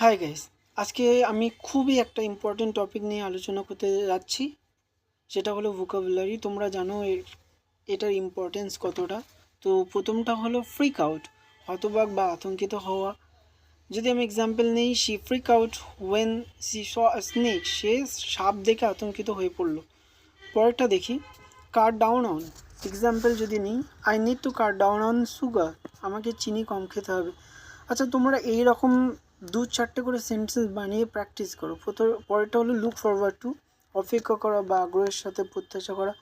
Hi guys আজকে আমি খুবই একটা ইম্পর্টেন্ট টপিক নিয়ে আলোচনা করতে যাচ্ছি। সেটা হলো ভোকাবুলারি তোমরা জানো এটার ইম্পর্টেন্স কতটা। তো প্রথমটা হলো ফ্রিক আউট হতবাক বা আতঙ্কিত হওয়া। যদি আমি এক্সাম্পল নেই she freak out when she saw snake সে সাপ দেখে আতঙ্কিত হয়ে পড়ল। পরেরটা দেখি। কার ডাউন অন এক্সাম্পল যদি নিই I need to cut down on sugar আমাকে চিনি কম খেতে হবে। আচ্ছা তোমরা এই রকম দু চারটে করে সেন্টেন্স বানিয়ে প্র্যাকটিস করো। পরেরটা হলো লুক ফরওয়ার্ড টু অপেক্ষা করা বা আগ্রহের সাথে প্রত্যাশা করা।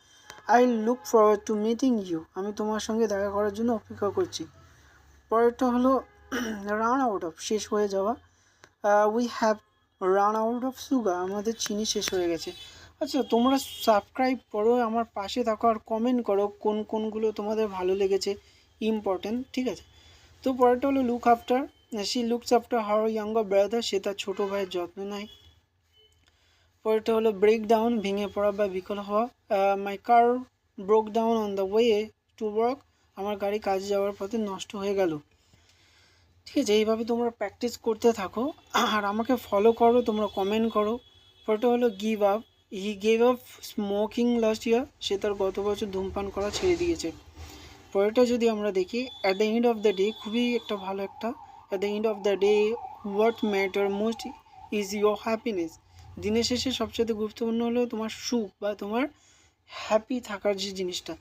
I look forward to meeting you আমি তোমার সঙ্গে দেখা করার জন্য অপেক্ষা করছি। পরেরটা হলো রান আউট অফ শেষ হয়ে যাওয়া। We have run out of sugar আমাদের চিনি শেষ হয়ে গেছে। আচ্ছা তোমরা সাবস্ক্রাইব করো, আমার পাশে থাকো আর কমেন্ট করো কোন কোনগুলো তোমাদের ভালো লেগেছে ইম্পর্টেন্ট ঠিক আছে? তো পরেরটা হলো look after she looks after her younger brother সে তার ছোটো ভাইয়ের যত্ন নেয়। পরেরটা হলো ব্রেক ডাউন ভেঙে পড়া বা বিকল হওয়া। My car broke down on the way to work আমার গাড়ি কাজে যাওয়ার পথে নষ্ট হয়ে গেল। ঠিক আছে, এইভাবে তোমরা প্র্যাকটিস করতে থাকো। আর আমাকে ফলো করো, তোমরা কমেন্ট করো। পরেরটা হলো give up he gave up smoking last year সে তার গত বছর ধূমপান করা ছেড়ে দিয়েছে। পরেরটা যদি আমরা দেখি at the end of the day খুবই একটা ভালো একটা at the end of the day what matter most is your happiness দিনের শেষে সবচেয়ে গুরুত্বপূর্ণ হলো তোমার সুখ বা তোমার হ্যাপি থাকার যে জিনিসটা।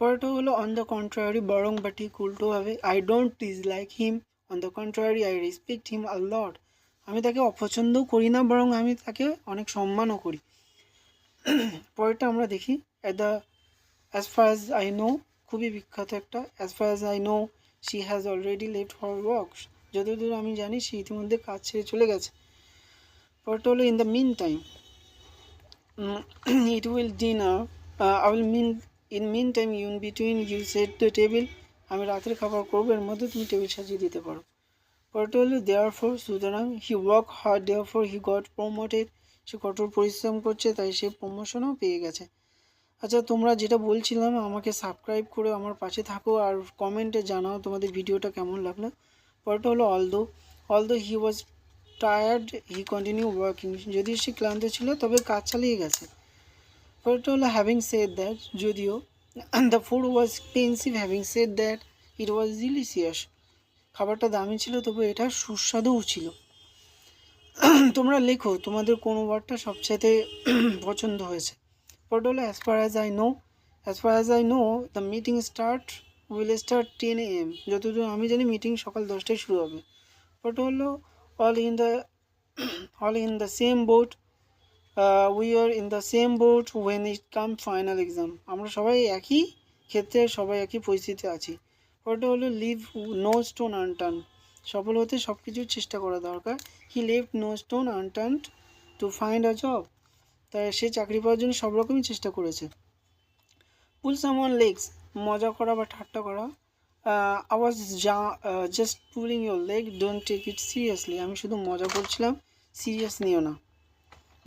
পরেরটা হলো অন দ্য কন্ট্রারি বরং বা ঠিক উল্টোভাবে I don't dislike him on the contrary I respect him a lot আমি তাকে অপছন্দও করি না, বরং আমি তাকে অনেক সম্মানও করি। পরেরটা আমরা দেখি at the as far as I know খুবই বিখ্যাত একটা as far as I know she has already left for work যতদূর আমি জানি সে ইতিমধ্যে কাজ ছেড়ে চলে গেছে। পরেরটা হলো in the meantime it will dinner I will mean in meantime you between you set the table আমি রাতের খাবার করব, এর মধ্যে তুমি টেবিল সাজিয়ে দিতে পারো। পরেরটা হলো দেয়ার ফর সুতরাং he work hard therefore he got promoted সে কঠোর পরিশ্রম করছে, তাই সে প্রমোশনও পেয়ে গেছে। আচ্ছা তোমরা যেটা বলছিলাম, আমাকে সাবস্ক্রাইব করে আমার পাশে থাকো, আর কমেন্টে জানাও তোমাদের ভিডিওটা কেমন লাগল। পরেরটা হলো although although he was tired he continue working যদিও সে ক্লান্ত ছিল, তবে কাজ চালিয়ে গেছে। পরেরটা হলো হ্যাভিং সেড দ্যাট যদিও the food was expensive having said that it was delicious খাবারটা দামি ছিল, তবে এটা সুস্বাদুও ছিল। তোমরা লেখো, তোমাদের কোন ওয়ার্ডটা সবচেয়ে পছন্দ হয়েছে। পরেরটা হলো as far as I know as far as I know the meeting start will start ten am যতদূর আমি জানি মিটিং সকাল দশটায় শুরু হবে। পরেরটা হলো all in the all in the same boat we are in the same boat when it come final exam আমরা সবাই একই ক্ষেত্রে, সবাই একই পরিস্থিতি আছি। ওটা হলো লিভ নো স্টোন আনটার্ন সফল হতে সব কিছুর চেষ্টা করা দরকার। He left no stone unturned to find a job তাই সে চাকরি পাওয়ার জন্য সব রকমই চেষ্টা করেছে। পুল সামওয়ান লেগস মজা করা বা ঠাট্টা করা আওয়াজ যা just pulling your leg don't take it seriously আমি শুধু মজা করছিলাম সিরিয়াস নিও না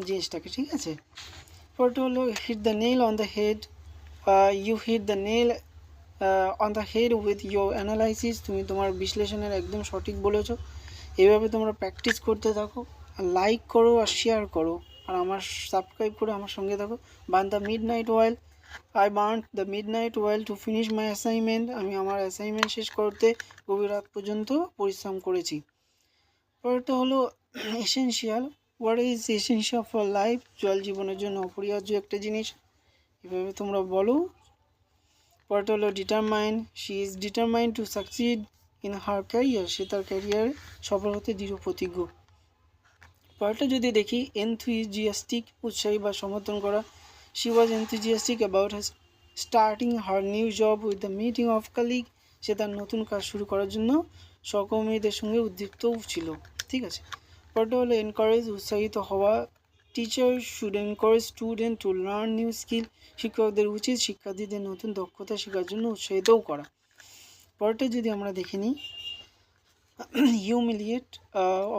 জিনিসটাকে, ঠিক আছে? পরটা হলো hit the nail on the head you hit the nail on the head with your analysis তুমি তোমার বিশ্লেষণের একদম সঠিক বলেছ। এভাবে তোমরা প্র্যাকটিস করতে থাকো লাইক করো আর শেয়ার করো। আর আমার সাবস্ক্রাইব করে আমার সঙ্গে থাকো। Burn the midnight oil I burn the midnight oil to finish my assignment আমি আমার অ্যাসাইনমেন্ট শেষ করতে গভীর রাত পর্যন্ত পরিশ্রম করেছি। পরেরটা হলো essential what is essential for life জল জীবনের জন্য অপরিহার্য একটা জিনিস। এভাবে তোমরা বলো। পরেরটা হলো determine she is determine to succeed in her career সে তার ক্যারিয়ার সফল হতে দৃঢ় প্রতিজ্ঞ। পরেরটা যদি দেখি এনথুইজিয়াস্টিক উৎসাহী বা সমর্থন করা she was enthusiastic about her starting her new job with the meeting of colleague সে তার নতুন কাজ শুরু করার জন্য সহকর্মীদের সঙ্গে উদ্দীপ্তও ছিল। ঠিক আছে। পরেরটা হলো এনকারেজ উৎসাহিত হওয়া teacher should encourage student to learn new skill শিক্ষকদের উচিত শিক্ষার্থীদের নতুন দক্ষতা শেখার জন্য উৎসাহিতও করা। পরেরটা যদি আমরা দেখে নিই হিউমিলিয়েট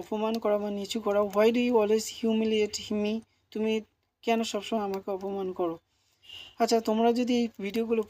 অপমান করা বা নিচু করা। Why do you always humiliate me তুমি কেন সবসময় আমাকে অপমান করো? আচ্ছা তোমরা যদি এই ভিডিওগুলো